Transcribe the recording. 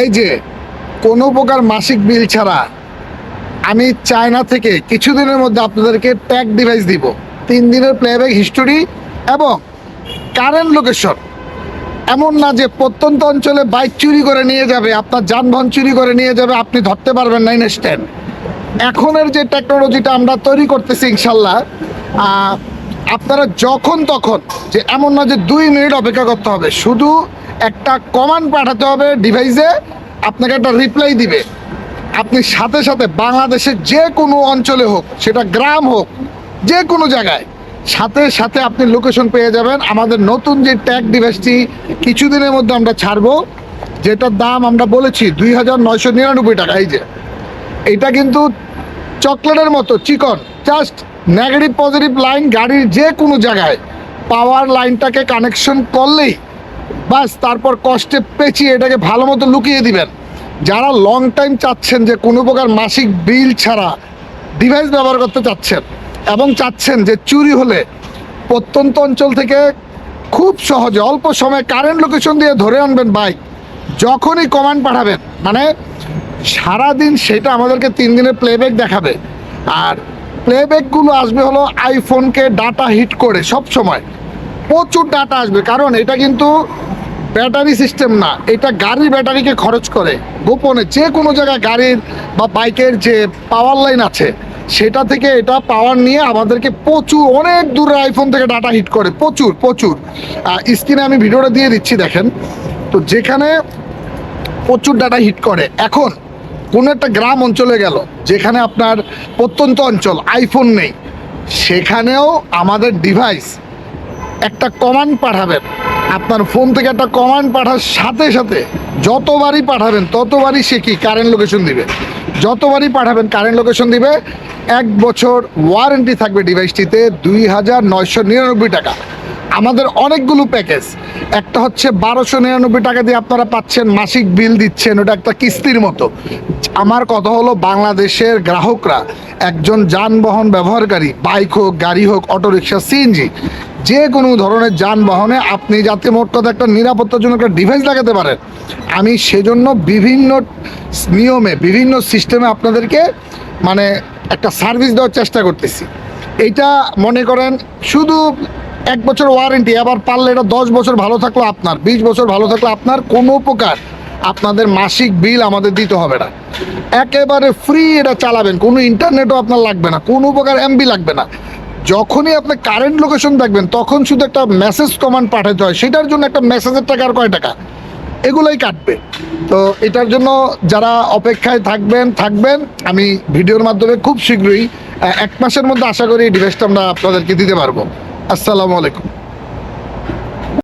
এই যে, কোনো প্রকার মাসিক বিল ছাড়া আমি চায়না থেকে কিছুদিনের মধ্যে আপনাদেরকে ট্যাগ ডিভাইস দিব। তিন দিনের প্লেব্যাক হিস্টোরি এবং কারেন্ট লোকেশন এমন না যে প্রত্যন্ত অঞ্চলে বাইক চুরি করে নিয়ে যাবে, আপনার যানবাহন চুরি করে নিয়ে যাবে, আপনি ধরতে পারবেন না ইনস্ট্যান্ট এখনের যে টেকনোলজিটা আমরা তৈরি করতেছি, ইনশাল্লাহ আপনারা যখন তখন যে এমন না যে দুই মিনিট অপেক্ষা করতে হবে, শুধু একটা কমান্ড পাঠাতে হবে ডিভাইসে আপনাকে একটা রিপ্লাই দিবে। আপনি সাথে সাথে বাংলাদেশের যে কোনো অঞ্চলে হোক, সেটা গ্রাম হোক, যে কোনো জায়গায়, সাথে সাথে আপনি লোকেশন পেয়ে যাবেন। আমাদের নতুন যে ট্যাগ ডিভাইসটি কিছুদিনের মধ্যে আমরা ছাড়বো, যেটার দাম আমরা বলেছি দুই হাজার নয়শো নিরানব্বই টাকা। এই যে, এটা কিন্তু চকলেটের মতো, চিকন জাস্ট নেগেটিভ পজিটিভ লাইন গাড়ির যে কোনো জায়গায় পাওয়ার লাইনটাকে কানেকশন করলেই বাস তারপর কষ্টে পেঁচিয়ে এটাকে ভালো মতো লুকিয়ে দিবেন। যারা লং টাইম চাচ্ছেন যে কোনো প্রকার মাসিক বিল ছাড়া ডিভাইস ব্যবহার করতে চাচ্ছেন এবং চাচ্ছেন যে চুরি হলে প্রত্যন্ত অঞ্চল থেকে খুব সহজে অল্প সময়ে কারেন্ট লোকেশন দিয়ে ধরে আনবেন বাইক যখনই কমান্ড পাঠাবেন মানে সারাদিন সেটা আমাদেরকে তিন দিনের প্লেব্যাক দেখাবে। আর প্লেব্যাকগুলো আসবে হলো আইফোনকে ডাটা হিট করে সব সময় প্রচুর ডাটা আসবে, কারণ এটা কিন্তু ব্যাটারি সিস্টেম না। এটা গাড়ির ব্যাটারিকে খরচ করে। গোপনে যে কোনো জায়গায় গাড়ির বা বাইকের যে পাওয়ার লাইন আছে, সেটা থেকে এটা পাওয়ার নিয়ে আমাদেরকে প্রচুর, অনেক দূরে আইফোন থেকে ডাটা হিট করে। প্রচুর প্রচুর। স্ক্রিনে আমি ভিডিওটা দিয়ে দিচ্ছি, দেখেন। তো যেখানে প্রচুর ডাটা হিট করে, এখন কোনো একটা গ্রাম অঞ্চলে গেল, যেখানে আপনার প্রত্যন্ত অঞ্চল আইফোন নেই, সেখানেও আমাদের ডিভাইস একটা কমান্ড পাঠাবেন। আপনার ফোন থেকে একটা কমান্ড পাঠার সাথে সাথে যতবারই পাঠাবেন, ততবারই সে কি কারেন্ট লোকেশন দিবে। যতবারই পাঠাবেন কারেন্ট লোকেশন দিবে, এক বছর ওয়ারেন্টি থাকবে ডিভাইসটিতে দুই হাজার নয়শো নিরানব্বই টাকা। আমাদের অনেকগুলো প্যাকেজ একটা হচ্ছে বারোশো নিরানব্বই টাকা দিয়ে আপনারা পাচ্ছেন মাসিক বিল দিচ্ছেন, ওটা একটা কিস্তির মতো। আমার কথা হলো বাংলাদেশের গ্রাহকরা, একজন যানবাহন ব্যবহারকারী বাইক হোক, গাড়ি হোক, অটোরিকশা সিএনজি যে কোনো ধরনের যানবাহনে আপনি যাতে মোট কথা একটা নিরাপত্তার জন্য একটা ডিভাইস লাগাতে পারেন, আমি সেজন্য বিভিন্ন নিয়মে, বিভিন্ন সিস্টেমে আপনাদেরকে মানে একটা সার্ভিস দেওয়ার চেষ্টা করতেছি। এইটা মনে করেন শুধু এক বছর ওয়ারেন্টি আবার পারলে এটা দশ বছর ভালো থাকল আপনার, বিশ বছর ভালো থাকল আপনার, কোনো প্রকার আপনাদের মাসিক বিল আমাদের দিতে হবে না। একেবারে ফ্রি এটা চালাবেন, কোনো ইন্টারনেটও আপনার লাগবে না, কোনো প্রকার এমবি লাগবে না। যখনই আপনি কারেন্ট লোকেশন দেখবেন, তখন শুধু একটা মেসেজ কমান্ড পাঠাতে হয়, সেটার জন্য একটা মেসেজের টাকা আর কয় টাকা? এগুলোই কাটবে। তো এটার জন্য যারা অপেক্ষায় থাকবেন থাকবেন, আমি ভিডিওর মাধ্যমে খুব শীঘ্রই এক মাসের মধ্যে আশা করি এই ডিভাইসটা আমরা আপনাদেরকে দিতে পারব। আসসালামু আলাইকুম।